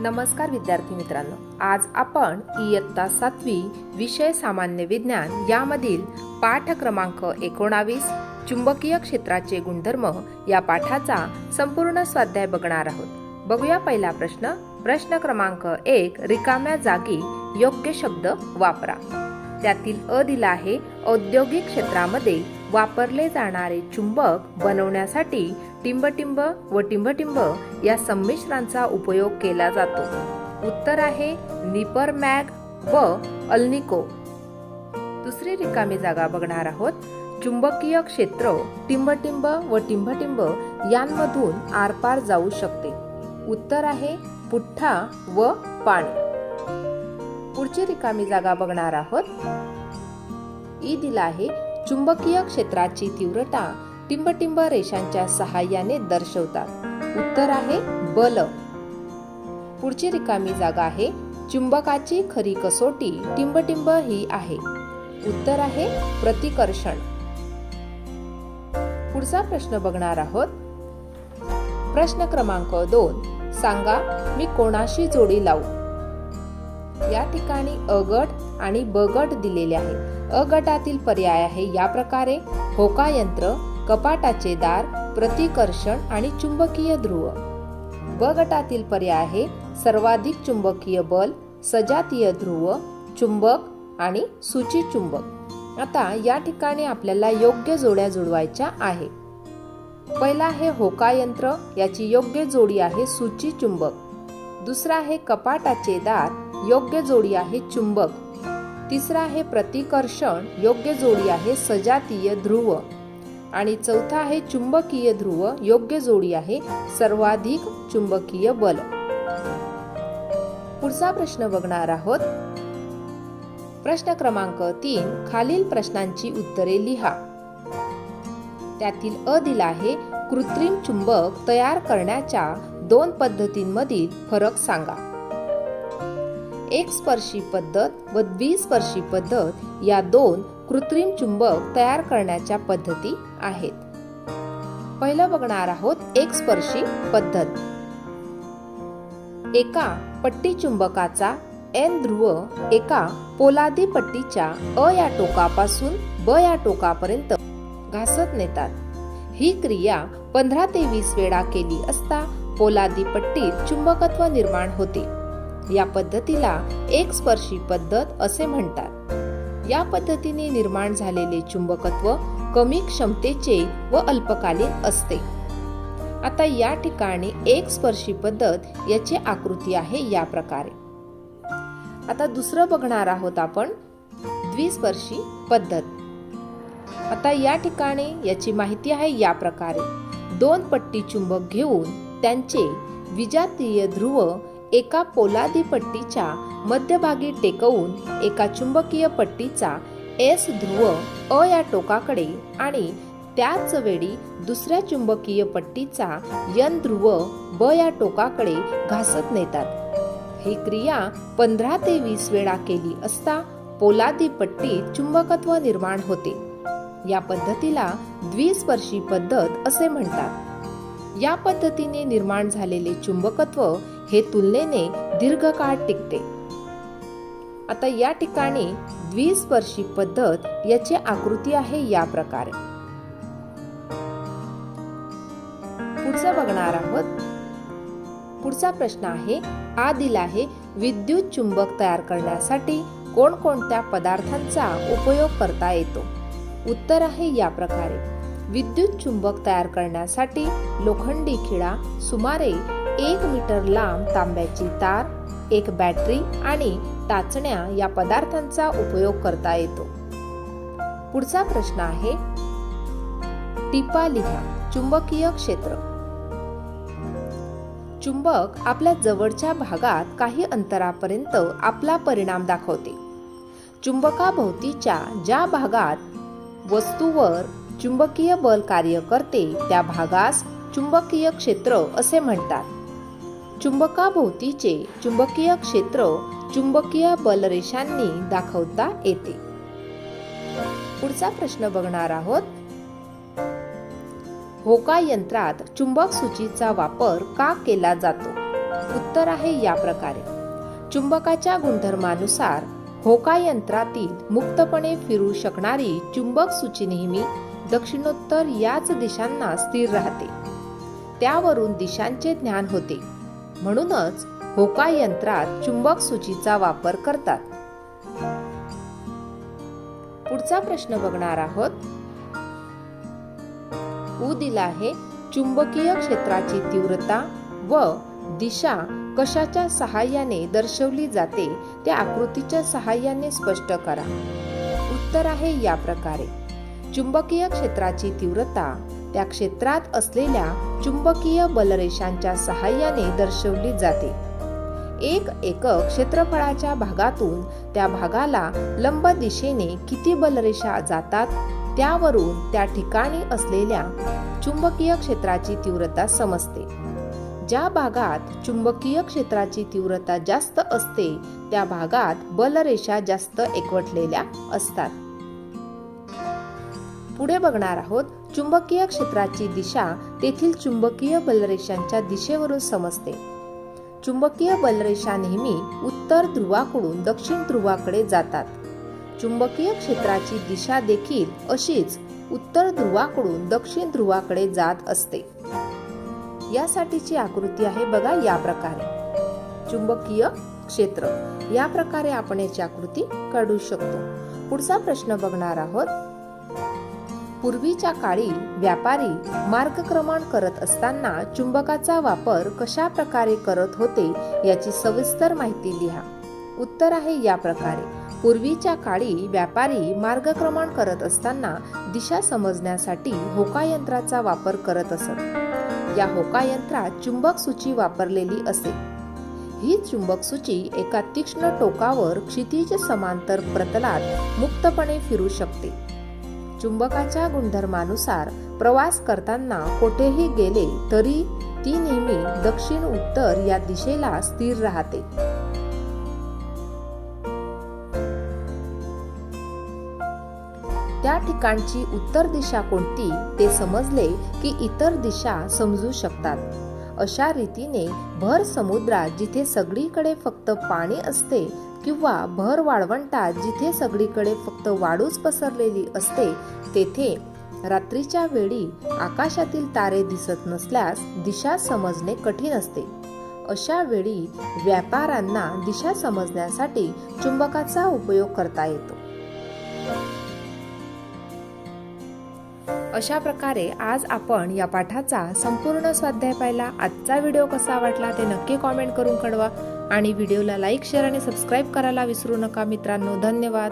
नमस्कार विद्यार्थी मित्रांनो. आज आपण इयत्ता सातवी विषय सामान्य विज्ञान यामधील पाठ क्रमांक एकोणावीस चुंबकीय क्षेत्राचे गुणधर्म या पाठाचा संपूर्ण स्वाध्याय बघणार आहोत. बघूया पहिला प्रश्न. प्रश्न क्रमांक एक रिकाम्या जागी योग्य शब्द वापरा. त्यातील अ दिला आहे औद्योगिक क्षेत्रामध्ये वापरले जाणारे चुंबक बनवण्यासाठी टिंबटिंब व टिंबटिंब या संमिश्रांचा उपयोग केला जातो. उत्तर आहे निपर मॅग व अल्निको. दुसरी रिकामी जागा बघणार आहोत. चुंबकीय क्षेत्र टिंबटिंब व टिंबटिंब यांमधून आरपार जाऊ शकते. उत्तर आहे पुठ्ठा व पाणी. पुढची रिकामी जागा बघणार आहोत. ई दिला आहे चुंबकीय क्षेत्राची तीव्रता टिंबटिंब रेषांच्या सहाय्याने दर्शवतात. उत्तर आहे बल. पुढची रिकामी जागा आहे चुंबकाची खरी कसोटी. टिंबटिंब ही आहे. उत्तर आहे प्रतिकर्षण. पुढचा प्रश्न बघणार आहोत. प्रश्न क्रमांक दोन. सांगा मी कोणाशी जोडी लावू? या ठिकाणी अ गट आणि ब गट दिलेले आहे अ गटातील पर्याय आहे या प्रकारे. होका यंत्र कपाटाचे दार प्रतिकर्षण आणि चुंबकीय ध्रुव. ब गटातील पर्याय आहे सर्वाधिक चुंबकीय बल सजातीय ध्रुव चुंबक आणि सूची चुंबक. आता या ठिकाणी आपल्याला योग्य जोड्या जुळवायच्या आहे. पहिला आहे होका यंत्र याची योग्य जोडी आहे सूची चुंबक. दुसरा आहे कपाटाचे दार योग्य जोडी आहे चुंबक. तिसरा आहे प्रतिकर्षण योग्य जोडी आहे सजातीय ध्रुव. आणि चौथा आहे चुंबकीय ध्रुव योग्य जोडी आहे सर्वाधिक चुंबकीय बल. पुढचा प्रश्न बघणार आहोत. प्रश्न क्रमांक तीन खालील प्रश्नांची उत्तरे लिहा. त्यातील अ दिला आहे कृत्रिम चुंबक तयार करण्याच्या दोन पद्धतींमधील फरक सांगा. एक स्पर्शी पद्धत व द्विस्पर्शी पद्धत या दोन कृत्रिम चुंबक तयार करण्याच्या पद्धती आहेत. पहिलं बघणार आहोत एक स्पर्शी पद्धत. एका पट्टी चुंबकाचा एन ध्रुव एका पोलादी पट्टीच्या अ या टोकापासून ब या टोकापर्यंत घासत नेतात. ही क्रिया पंधरा ते वीस वेळा केली असता पोलादी पट्टीत चुंबकत्व निर्माण होते. या पद्धतीला एक स्पर्शी पद्धत असे म्हणतात. या पद्धतीने निर्माण झालेले चुंबकत्व कमी क्षमतेचे व अल्पकालीन असते. आता या ठिकाणी एक स्पर्शी पद्धत याची आकृती आहे या प्रकारे. आता दुसरं बघणार आहोत आपण द्विस्पर्शी पद्धत. आता या ठिकाणी याची माहिती आहे या प्रकारे. दोन पट्टी चुंबक घेऊन त्यांचे विजातीय ध्रुव एका पोलादी पट्टीच्या मध्यभागी टेकवून एका चुंबकीय पट्टीचा एस ध्रुव अ या टोकाकडे आणि त्याच वेळी दुसऱ्या चुंबकीय पट्टीचा यन ध्रुव ब या टोकाकडे घासत नेतात. ही क्रिया पंधरा ते वीस वेळा केली असता पोलादी पट्टीत चुंबकत्व निर्माण होते. या पद्धतीला द्विस्पर्शी पद्धत असे म्हणतात. या पद्धतीने निर्माण झालेले चुंबकत्व हे तुलनेने दीर्घकाळ टिकते. आता या ठिकाणी द्विस्पर्शी पद्धत याची आकृती आहे या प्रकारे. पुढचं बघणार आहोत. पुढचा प्रश्न आहे हा दिला आहे विद्युत चुंबक तयार करण्यासाठी कोणकोणत्या पदार्थांचा उपयोग करता येतो? उत्तर आहे या प्रकारे. विद्युत चुंबक तयार करण्यासाठी लोखंडी खिळा सुमारे एक मीटर लांब तांब्याची तार एक बॅटरी आणि टाचण्या या पदार्थांचा उपयोग करता येतो. पुढचा प्रश्न आहे टिपा लिहा चुंबकीय क्षेत्र. चुंबक आपल्या जवळच्या भागात काही अंतरापर्यंत आपला परिणाम दाखवते. चुंबकाभोवतीच्या ज्या भागात वस्तूवर चुंबकीय बल कार्य करते त्या भागास चुंबकीय क्षेत्र असे म्हणतात. चुंबकाभोवतीचे चुंबकीय क्षेत्र चुंबकीय बलरेषांनी दाखवता येते. पुढचा प्रश्न बघणार आहोत. होका यंत्रात चुंबक सूचीचा वापर का केला जातो? उत्तर आहे या प्रकारे. चुंबकाच्या गुणधर्मानुसार होका यंत्रातील मुक्तपणे फिरू शकणारी चुंबक सूची नेहमी दक्षिणोत्तर याच दिशांना स्थिर राहते. त्यावरून दिशांचे ज्ञान होते. म्हणूनच होका यंत्रात चुंबक सूचीचा वापर करतात. पुढचा प्रश्न बघणार आहोत. उ दिला आहे चुंबकीय क्षेत्राची तीव्रता व दिशा कशाच्या सहाय्याने दर्शवली जाते त्या आकृतीच्या सहाय्याने स्पष्ट करा. उत्तर आहे या प्रकारे. चुंबकीय क्षेत्राची तीव्रता त्या क्षेत्रात असलेल्या चुंबकीय बलरेषांच्या सहाय्याने दर्शवली जाते. एक एकक क्षेत्रफळाच्या भागातून त्या भागाला लंब दिशेने किती बलरेषा जातात त्यावरून त्या ठिकाणी असलेल्या चुंबकीय क्षेत्राची तीव्रता समजते. ज्या भागात चुंबकीय क्षेत्राची तीव्रता जास्त असते त्या भागात बलरेषा जास्त एकवटलेल्या असतात. पुढे बघणार आहोत चुंबकीय क्षेत्राची दिशा तेथील चुंबकीय बलरेषांच्या दिशेवरून समजते. चुंबकीय बलरेषा नेहमी उत्तर ध्रुवाकडून दक्षिण ध्रुवाकडे जातात. चुंबकीय क्षेत्राची दिशा देखील अशीच उत्तर ध्रुवाकडून दक्षिण ध्रुवाकडे जात असते. यासाठीची आकृती आहे बघा या प्रकारे. चुंबकीय क्षेत्र. या प्रकारे आपण याची आकृती काढू शकतो. पुढचा प्रश्न बघणार आहोत. पूर्वीच्या काळी व्यापारी मार्गक्रमण करत असताना चुंबकाचा वापर कशा प्रकारे करत होते याची सविस्तर माहिती लिहा. उत्तर आहे या प्रकारे. पूर्वीच्या काळी व्यापारी मार्गक्रमण करत असताना दिशा समजण्यासाठी होका यंत्राचा वापर करत असत. या होका यंत्रात चुंबक सूची वापरलेली असे. ही चुंबक सूची एका तीक्ष्ण टोकावर क्षितिज समांतर प्रतलात मुक्तपणे फिरू शकते. चुंबकाच्या गुणधर्मानुसार प्रवास करताना कोठेही गेले तरी ती नेहमी दक्षिण उत्तर या दिशेला स्थिर राहते. त्या ठिकाणची उत्तर दिशा कोणती ते समजले की इतर दिशा समजू शकतात. अशा रीतीने भर समुद्रात जिथे सगळीकडे फक्त पाणी असते किंवा भर वाळवंटात जिथे सगळीकडे फक्त वाळूच पसरलेली असते तेथे रात्रीच्या वेळी आकाशातील तारे दिसत नसल्यास दिशा समजणे कठीण असते. अशा वेळी व्यापाऱ्यांना दिशा समजण्यासाठी चुंबकाचा उपयोग करता येतो. अशा प्रकारे आज आपण या पाठाचा संपूर्ण स्वाध्याय पाहिला. आजचा व्हिडिओ कसा वाटला ते नक्की कॉमेंट करून कळवा. आणि व्हिडिओला लाईक शेअर आणि सबस्क्राईब करायला विसरू नका मित्रांनो. धन्यवाद.